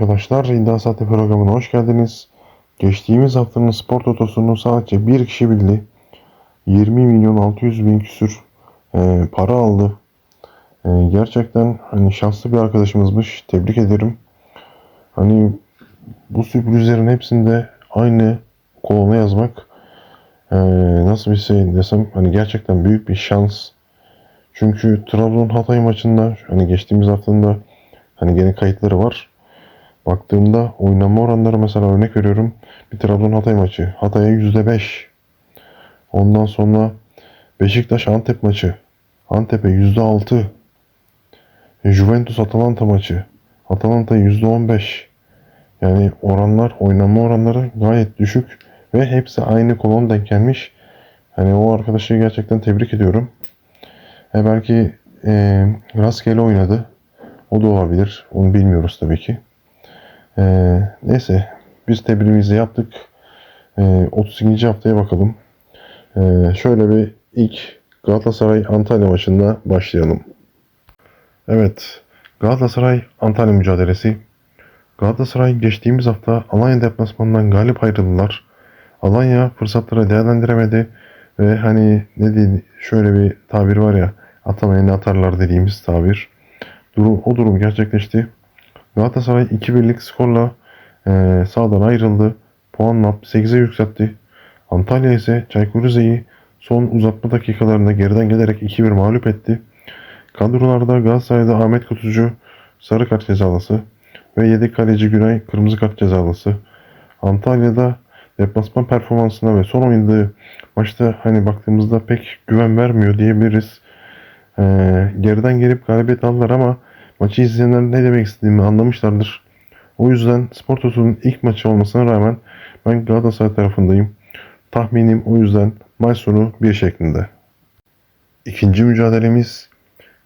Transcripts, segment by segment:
arkadaşlar. İddia Saati programına hoş geldiniz. Geçtiğimiz haftanın spor totosunu sadece bir kişi bildi. 20 milyon 600 bin küsür e, para aldı. E, gerçekten hani şanslı bir arkadaşımızmış. Tebrik ederim. Hani bu sürprizlerin hepsinde aynı kolona yazmak e, nasıl bir şey desem hani gerçekten büyük bir şans. Çünkü Trabzon Hatay maçında hani geçtiğimiz haftanın da hani gene kayıtları var. Baktığımda oynanma oranları mesela örnek veriyorum. Bir Trabzon Hatay maçı. Hatay'a %5. Ondan sonra Beşiktaş Antep maçı. Antep'e %6. Juventus Atalanta maçı. Atalanta %15. Yani oranlar, oynanma oranları gayet düşük ve hepsi aynı kolon denk gelmiş. Hani o arkadaşı gerçekten tebrik ediyorum. E belki e, rastgele oynadı. O da olabilir. Onu bilmiyoruz tabii ki. E, neyse biz tebriğimizi yaptık. E, 32. haftaya bakalım. E, şöyle bir ilk Galatasaray Antalya maçında başlayalım. Evet. Galatasaray Antalya mücadelesi. Galatasaray geçtiğimiz hafta Alanya deplasmanından galip ayrıldılar. Alanya fırsatları değerlendiremedi ve hani ne diyeyim şöyle bir tabir var ya atamayanı atarlar dediğimiz tabir. Durum, o durum gerçekleşti. Galatasaray 2-1'lik skorla e, sağdan ayrıldı. Puanla 8'e yükseltti. Antalya ise Çaykur Rize'yi son uzatma dakikalarında geriden gelerek 2-1 mağlup etti. Kadrolarda Galatasaray'da Ahmet Kutucu sarı kart cezalısı ve yedek kaleci Günay kırmızı kart cezalısı. Antalya'da deplasman performansına ve son oynadığı maçta hani baktığımızda pek güven vermiyor diyebiliriz. Ee, geriden gelip galibiyet aldılar ama maçı izleyenler ne demek istediğimi anlamışlardır. O yüzden Spor Toto'nun ilk maçı olmasına rağmen ben Galatasaray tarafındayım. Tahminim o yüzden maç sonu bir şeklinde. İkinci mücadelemiz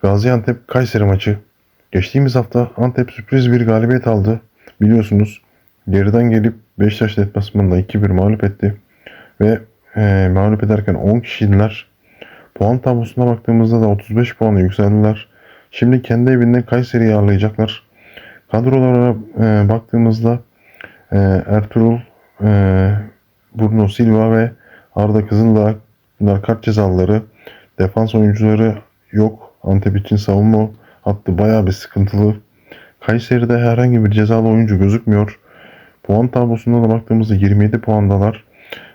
Gaziantep Kayseri maçı. Geçtiğimiz hafta Antep sürpriz bir galibiyet aldı. Biliyorsunuz geriden gelip Beşiktaş deplasmanında 2-1 mağlup etti. Ve e, mağlup ederken 10 kişiydiler. Puan tablosuna baktığımızda da 35 puana yükseldiler. Şimdi kendi evinde Kayseri'yi ağırlayacaklar. Kadrolara e, baktığımızda e, Ertuğrul, e, Bruno Silva ve Arda Kızıldağ bunlar kart cezalıları. Defans oyuncuları yok. Antep için savunma hattı bayağı bir sıkıntılı. Kayseri'de herhangi bir cezalı oyuncu gözükmüyor. Puan tablosunda da baktığımızda 27 puandalar.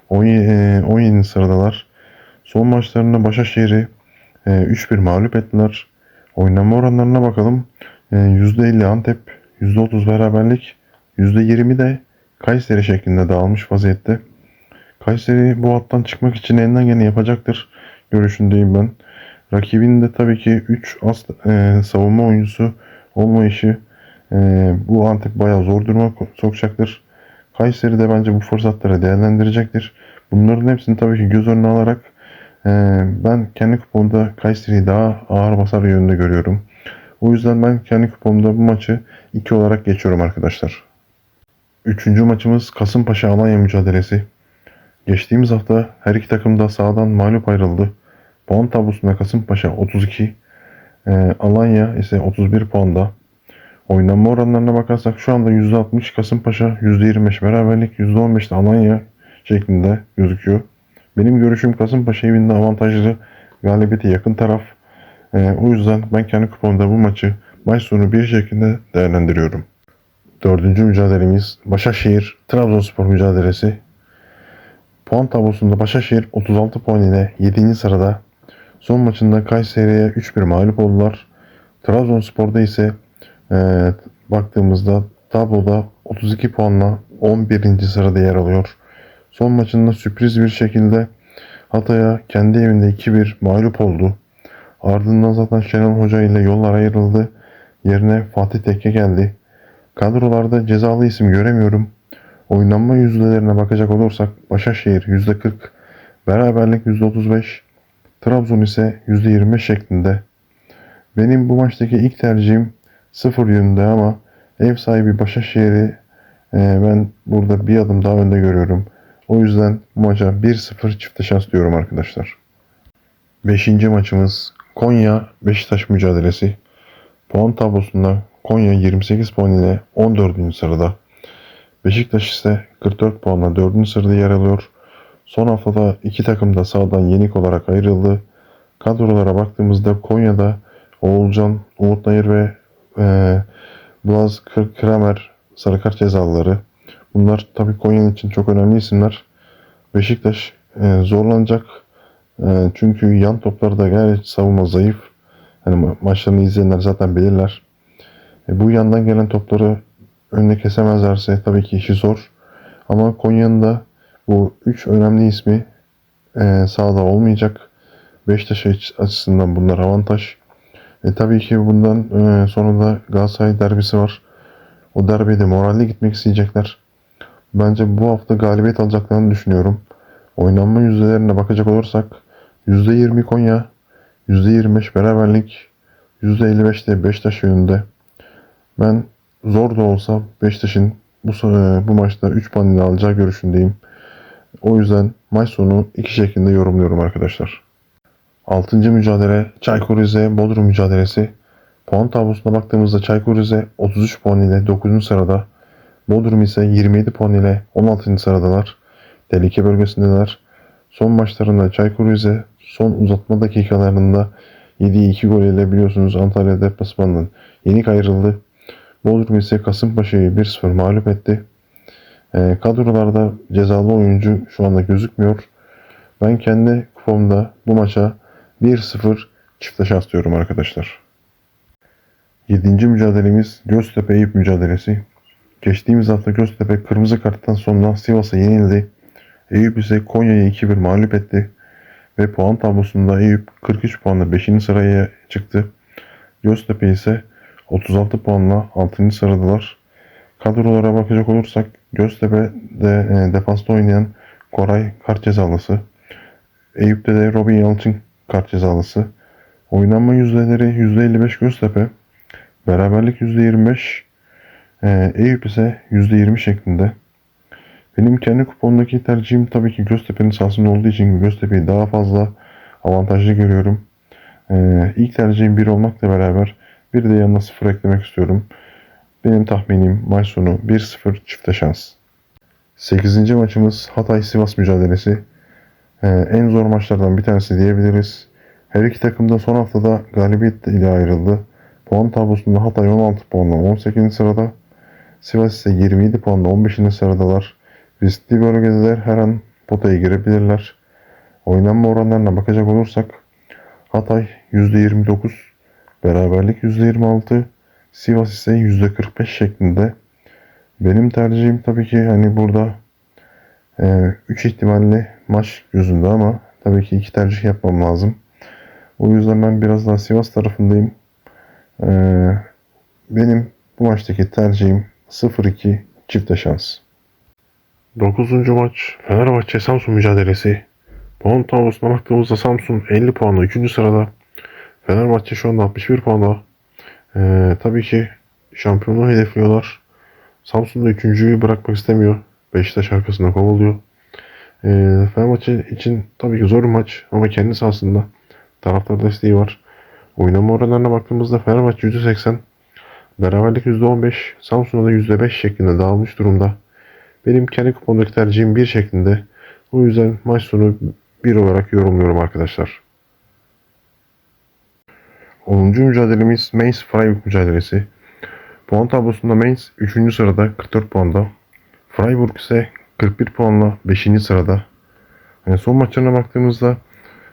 17, 17. sıradalar. Son maçlarında Başakşehir'i e, 3-1 mağlup ettiler. Oynanma oranlarına bakalım. E, %50 Antep, %30 beraberlik, %20 de Kayseri şeklinde dağılmış vaziyette. Kayseri bu hattan çıkmak için elinden geleni yapacaktır görüşündeyim ben. Rakibin de tabii ki 3 as e, savunma oyuncusu olmayışı e, bu Antep bayağı zor duruma sokacaktır. Kayseri de bence bu fırsatları değerlendirecektir. Bunların hepsini tabii ki göz önüne alarak e, ben kendi kupomda Kayseri'yi daha ağır basar yönünde görüyorum. O yüzden ben kendi kupomda bu maçı 2 olarak geçiyorum arkadaşlar. Üçüncü maçımız Kasımpaşa Alanya mücadelesi. Geçtiğimiz hafta her iki takım da sağdan mağlup ayrıldı. Puan tablosunda Kasımpaşa 32, e, Alanya ise 31 puanda. Oynanma oranlarına bakarsak şu anda %60 Kasımpaşa, %25 beraberlik, %15 de Alanya şeklinde gözüküyor. Benim görüşüm Kasımpaşa evinde avantajlı galibiyete yakın taraf. E, o yüzden ben kendi kupomda bu maçı maç sonu bir şekilde değerlendiriyorum. Dördüncü mücadelemiz Başakşehir Trabzonspor mücadelesi. Puan tablosunda Başakşehir 36 puan ile 7. sırada. Son maçında Kayseri'ye 3-1 mağlup oldular. Trabzonspor'da ise e, baktığımızda tabloda 32 puanla 11. sırada yer alıyor. Son maçında sürpriz bir şekilde Hatay'a kendi evinde 2-1 mağlup oldu. Ardından zaten Şenol Hoca ile yollar ayrıldı. Yerine Fatih Tekke geldi. Kadrolarda cezalı isim göremiyorum. Oynanma yüzdelerine bakacak olursak Başakşehir %40, beraberlik %35, Trabzon ise %25 şeklinde. Benim bu maçtaki ilk tercihim sıfır yönünde ama ev sahibi Başakşehir'i e, ben burada bir adım daha önde görüyorum. O yüzden maça 1-0 çifte şans diyorum arkadaşlar. Beşinci maçımız Konya Beşiktaş mücadelesi. Puan tablosunda Konya 28 puan ile 14. sırada. Beşiktaş ise 44 puanla 4. sırada yer alıyor. Son haftada iki takım da sağdan yenik olarak ayrıldı. Kadrolara baktığımızda Konya'da Oğulcan, Umut Nayır ve e, Blaz Kramer sarı kart cezalıları. Bunlar tabii Konya'nın için çok önemli isimler. Beşiktaş e, zorlanacak. E, çünkü yan topları da gayet savunma zayıf. Hani ma- maçlarını izleyenler zaten bilirler. E, bu yandan gelen topları önüne kesemezlerse tabii ki işi zor. Ama Konya'nın da bu üç önemli ismi e, sahada olmayacak. Beşiktaş aç- açısından bunlar avantaj. E, tabii ki bundan e, sonra da Galatasaray derbisi var. O derbide moralli gitmek isteyecekler. Bence bu hafta galibiyet alacaklarını düşünüyorum. Oynanma yüzdelerine bakacak olursak %20 Konya, %25 beraberlik, %55 de Beşiktaş yönünde. Ben zor da olsa Beşiktaş'ın bu, so- bu maçta 3 puan ile alacağı görüşündeyim. O yüzden maç sonu iki şeklinde yorumluyorum arkadaşlar. 6. mücadele Çaykur Rize Bodrum mücadelesi. Puan tablosuna baktığımızda Çaykur Rize 33 puan ile 9. sırada. Bodrum ise 27 puan ile 16. sıradalar. Tehlike bölgesindeler. Son maçlarında Çaykur Rize son uzatma dakikalarında yediği 2 gol ile biliyorsunuz Antalya deplasmanından yenik ayrıldı. Bodrum ise Kasımpaşa'yı 1-0 mağlup etti. Ee, kadrolarda cezalı oyuncu şu anda gözükmüyor. Ben kendi kupamda bu maça 1-0 çifte şans diyorum arkadaşlar. 7. mücadelemiz Göztepe Eyüp mücadelesi. Geçtiğimiz hafta Göztepe kırmızı karttan sonra Sivas'a yenildi. Eyüp ise Konya'yı 2-1 mağlup etti. Ve puan tablosunda Eyüp 43 puanla 5. sıraya çıktı. Göztepe ise 36 puanla 6. sıradalar. Kadrolara bakacak olursak Göztepe'de e, defansta oynayan Koray kart cezalısı. Eyüp'te de Robin Yalçın kart cezalısı. Oynanma yüzdeleri %55 Göztepe. Beraberlik %25. Ee, Eyüp ise %20 şeklinde. Benim kendi kupondaki tercihim tabii ki Göztepe'nin sahasında olduğu için Göztepe'yi daha fazla avantajlı görüyorum. Ee, ilk tercihim 1 olmakla beraber bir de yanına 0 eklemek istiyorum. Benim tahminim maç sonu 1-0 çifte şans. 8. maçımız Hatay-Sivas mücadelesi. Ee, en zor maçlardan bir tanesi diyebiliriz. Her iki takım da son haftada galibiyet ile ayrıldı. Puan tablosunda Hatay 16 puanla 18. sırada. Sivas ise 27 puanla 15. sıradalar. Riskli bölgedeler her an potaya girebilirler. Oynanma oranlarına bakacak olursak Hatay %29, beraberlik %26, Sivas ise %45 şeklinde. Benim tercihim tabii ki hani burada 3 ihtimalli maç gözünde ama tabii ki iki tercih yapmam lazım. O yüzden ben biraz daha Sivas tarafındayım. Ee, benim bu maçtaki tercihim 0-2 çifte şans. 9. maç Fenerbahçe Samsun mücadelesi. Puan tablosuna baktığımızda Samsun 50 puanla 3. sırada. Fenerbahçe şu anda 61 puanla. Ee, tabii ki şampiyonluğu hedefliyorlar. Samsun da 3.'yü bırakmak istemiyor. Beşiktaş arkasında kovalıyor. Ee, Fenerbahçe için tabii ki zor bir maç ama kendi sahasında taraftar desteği var. Oynama oranlarına baktığımızda Fenerbahçe %80, beraberlik %15, Samsun'a da %5 şeklinde dağılmış durumda. Benim kendi kupondaki tercihim 1 şeklinde. O yüzden maç sonu 1 olarak yorumluyorum arkadaşlar. 10. mücadelemiz Mainz Freiburg mücadelesi. Puan tablosunda Mainz 3. sırada 44 puanda. Freiburg ise 41 puanla 5. sırada. Yani son maçlarına baktığımızda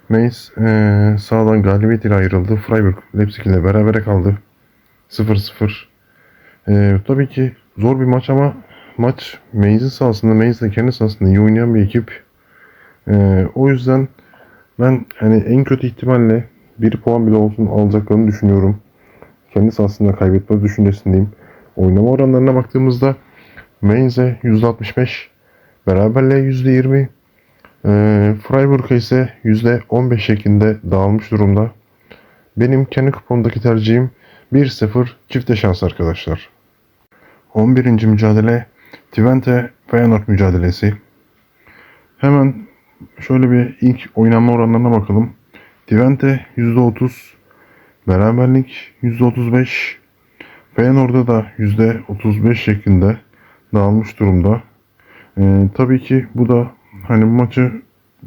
Mainz eee sağdan galibiyet ile ayrıldı. Freiburg Leipzig ile berabere kaldı. 0-0. Eee, tabii ki zor bir maç ama maç Mainz'in sahasında, Mainz de kendi sahasında iyi oynayan bir ekip. Eee, o yüzden ben hani en kötü ihtimalle bir puan bile olsun alacaklarını düşünüyorum. Kendi sahasında kaybetme düşüncesindeyim. Oynama oranlarına baktığımızda Mainz'e %65, beraberliğe %20, ee, Freiburg'a ise %15 şeklinde dağılmış durumda. Benim kendi kupondaki tercihim 1-0 çifte şans arkadaşlar. 11. mücadele Twente Feyenoord mücadelesi. Hemen şöyle bir ilk oynanma oranlarına bakalım. Twente %30, beraberlik %35, Feyenoord'a da %35 şeklinde dağılmış durumda. Ee, tabii ki bu da hani bu maçı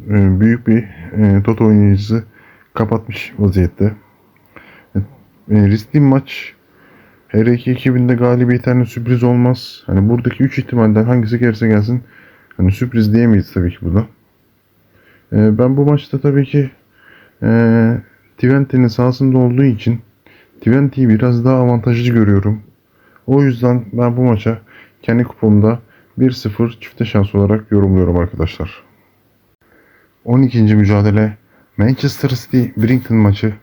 e, büyük bir e, Toto oynayıcısı kapatmış vaziyette. E, riskli maç. Her iki ekibinde galibiyetlerine sürpriz olmaz. Hani buradaki 3 ihtimalden hangisi gelirse gelsin hani sürpriz diyemeyiz tabii ki burada. E, ben bu maçta tabii ki e, Twente'nin sahasında olduğu için Twente'yi biraz daha avantajlı görüyorum. O yüzden ben bu maça kendi kupomda 1-0 çifte şans olarak yorumluyorum arkadaşlar. 12. mücadele Manchester City Brighton maçı.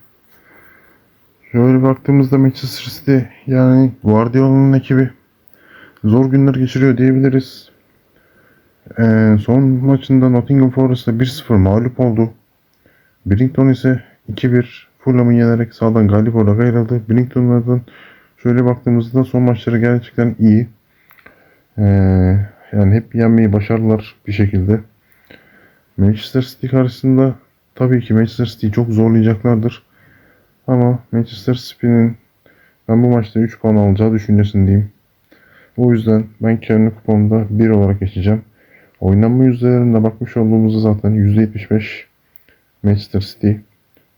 Şöyle baktığımızda Manchester City yani Guardiola'nın ekibi zor günler geçiriyor diyebiliriz. Ee, son maçında Nottingham Forest'a 1-0 mağlup oldu. Brighton ise 2-1 Fulham'ı yenerek sağdan galip olarak ayrıldı. Brighton'lardan şöyle baktığımızda son maçları gerçekten iyi. Ee, yani hep yenmeyi başardılar bir şekilde. Manchester City karşısında tabii ki Manchester City'yi çok zorlayacaklardır. Ama Manchester City'nin ben bu maçta 3 puan alacağı düşüncesindeyim. O yüzden ben kendi kupomda 1 olarak geçeceğim. Oynanma yüzdelerine bakmış olduğumuzda zaten %75 Manchester City,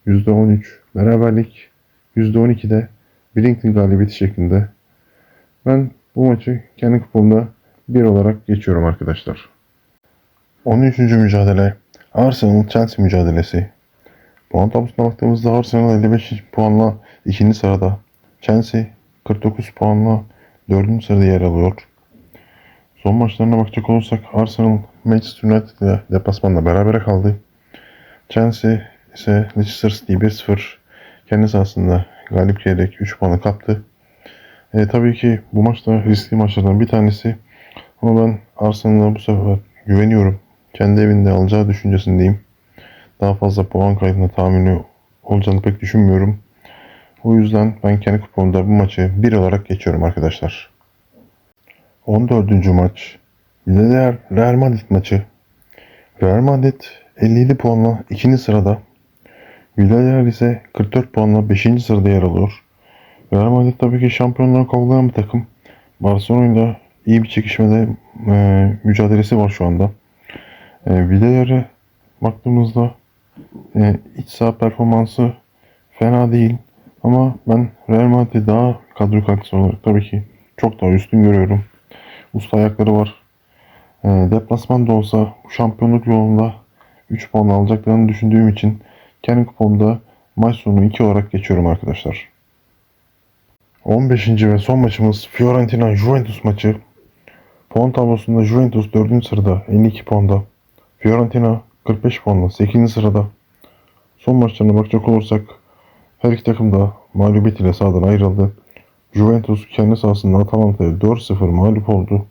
%13 beraberlik, %12'de Brighton galibiyeti şeklinde. Ben bu maçı kendi kupomda 1 olarak geçiyorum arkadaşlar. 13. mücadele Arsenal-Chelsea mücadelesi. Puan tablosuna baktığımızda Arsenal 55 puanla ikinci sırada. Chelsea 49 puanla dördüncü sırada yer alıyor. Son maçlarına bakacak olursak Arsenal Manchester United ile deplasmanda berabere kaldı. Chelsea ise Leicester City 1-0 kendi sahasında galip gelerek 3 puanı kaptı. E, tabii ki bu maçta riskli maçlardan bir tanesi. Ama ben Arsenal'a bu sefer güveniyorum. Kendi evinde alacağı düşüncesindeyim. Daha fazla puan kaybına tahmini olacağını pek düşünmüyorum. O yüzden ben kendi kupomda bu maçı 1 olarak geçiyorum arkadaşlar. 14. maç Villarreal Real Madrid maçı. Real Madrid 57 puanla 2. sırada. Villarreal ise 44 puanla 5. sırada yer alıyor. Real Madrid tabii ki şampiyonluğa kovalayan bir takım. Barcelona'yla iyi bir çekişmede e, mücadelesi var şu anda. E, Villarreal'e baktığımızda e, iç saha performansı fena değil. Ama ben Real Madrid'i daha kadro kalitesi olarak tabii ki çok daha üstün görüyorum. Usta ayakları var. E, deplasman da olsa bu şampiyonluk yolunda 3 puan alacaklarını düşündüğüm için kendi kupomda maç sonu 2 olarak geçiyorum arkadaşlar. 15. ve son maçımız Fiorentina Juventus maçı. Puan tablosunda Juventus 4. sırada 52 puanda. Fiorentina 45 puanla 8. sırada. Son maçlarına bakacak olursak her iki takım da mağlubiyet ile sahadan ayrıldı. Juventus kendi sahasında Atalanta'ya 4-0 mağlup oldu.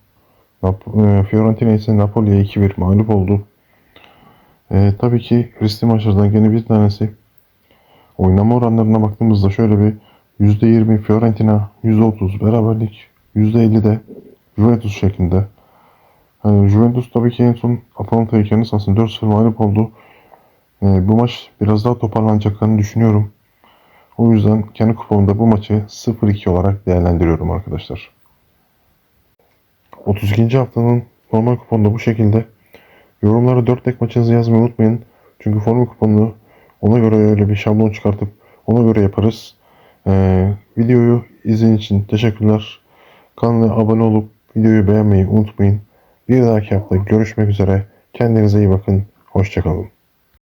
Nap- e, Fiorentina ise Napoli'ye 2-1 mağlup oldu. E, tabii ki riskli maçlardan gene bir tanesi. Oynama oranlarına baktığımızda şöyle bir %20 Fiorentina, %30 beraberlik, %50 de Juventus şeklinde. Yani Juventus tabii ki en son Atalanta'yı kendi sahasında 4-0 mağlup oldu. E, bu maç biraz daha toparlanacaklarını düşünüyorum. O yüzden kendi kupomda bu maçı 0-2 olarak değerlendiriyorum arkadaşlar. 32. haftanın normal kuponda bu şekilde. Yorumlara 4 tek maçınızı yazmayı unutmayın. Çünkü formu kuponunu ona göre öyle bir şablon çıkartıp ona göre yaparız. Ee, videoyu izlediğiniz için teşekkürler. Kanala abone olup videoyu beğenmeyi unutmayın. Bir dahaki hafta görüşmek üzere. Kendinize iyi bakın. Hoşçakalın.